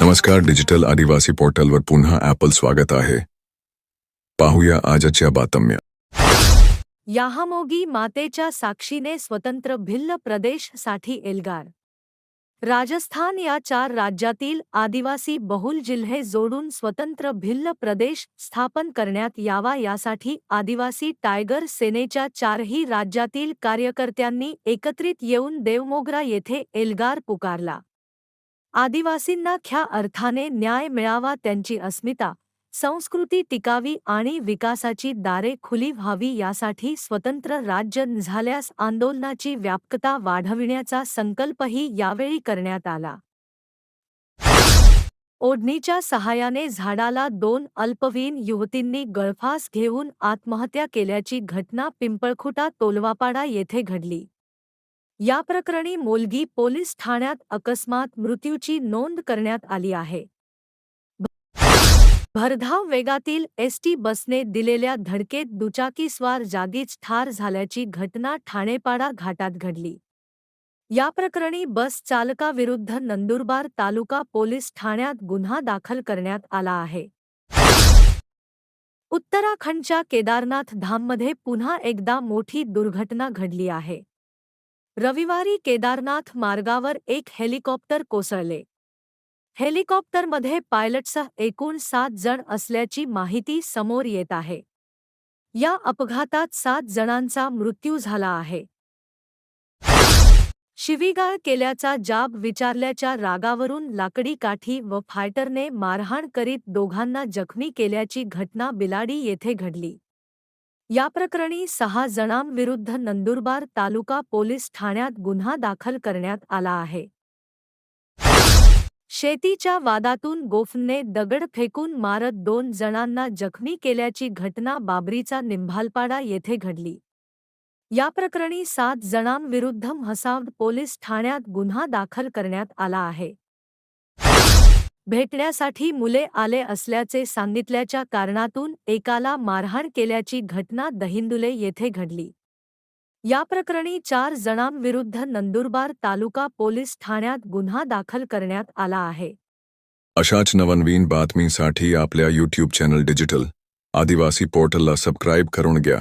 नमस्कार डिजिटल आदिवासी पोर्टलवर पुन्हा ॲपल स्वागत आहे. पाहूया आजच्या बातम्या. याहामोगी मातेच्या साक्षीने स्वतंत्र भिल्ल प्रदेशसाठी एल्गार. राजस्थान या चार राज्यातील आदिवासी बहुल जिल्हे जोडून स्वतंत्र भिल्ल प्रदेश स्थापन करण्यात यावा यासाठी आदिवासी टायगर सेनेच्या चारही राज्यातील कार्यकर्त्यांनी एकत्रित येऊन देवमोगरा येथे एल्गार पुकारला. आदिवासींना ख्या अर्थाने न्याय मिळावा त्यांची अस्मिता संस्कृती टिकावी आणि विकासाची दारे खुली व्हावी यासाठी स्वतंत्र राज्य झाल्यास आंदोलनाची व्यापकता वाढविण्याचा संकल्पही यावेळी करण्यात आला. ओढणीच्या सहाय्याने झाडाला दोन अल्पवयीन युवतींनी गळफास घेऊन आत्महत्या केल्याची घटना पिंपळखुटा तोलवापाडा येथे घडली. या प्रकरणी मोलगी पोलीस ठाण्यात अकस्मात मृत्यूची नोंद करण्यात आली आहे. भरधाव वेगातील एसटी बसने दिलेल्या धडकेत दुचाकीस्वार जागीच ठार झाल्याची घटना ठाणेपाडा घाटात घडली. या प्रकरणी बस चालकाविरुद्ध नंदुरबार तालुका पोलीस ठाण्यात गुन्हा दाखल करण्यात आला आहे. उत्तराखंडच्या केदारनाथ धाममध्ये पुन्हा एकदा मोठी दुर्घटना घडली आहे. रविवारी केदारनाथ मार्गावर एक हेलिकॉप्टर कोसळले. हेलिकॉप्टरमध्ये पायलटसह एकूण सात जण असल्याची माहिती समोर येत आहे. या अपघातात सात जणांचा मृत्यू झाला आहे. शिवीगाळ केल्याचा जाब विचारल्याच्या रागावरून लाकडी काठी व फायटरने मारहाण करीत दोघांना जखमी केल्याची घटना बिलाडी येथे घडली. या प्रकरणी सहा जणांविरुद्ध नंदुरबार तालुका पोलीस ठाण्यात गुन्हा दाखल करण्यात आला आहे. शेतीच्या वादातून गोफने दगड फेकून मारत दोन जणांना जखमी केल्याची घटना बाबरीचा निंभालपाडा येथे घडली. या प्रकरणी सात जणांविरुद्ध म्हसावड पोलीस ठाण्यात गुन्हा दाखल करण्यात आला आहे. भेटण्यासाठी मुले आले असल्याचे सांगितल्याच्या कारणातून एकाला मारहाण केल्याची घटना दहिंदुले येथे घडली. या प्रकरणी चार जणांविरुद्ध नंदुरबार तालुका पोलीस ठाण्यात गुन्हा दाखल करण्यात आला आहे. अशाच नवनवीन बातमीसाठी आपल्या यूट्यूब चॅनल डिजिटल आदिवासी पोर्टलला सबस्क्राईब करून घ्या.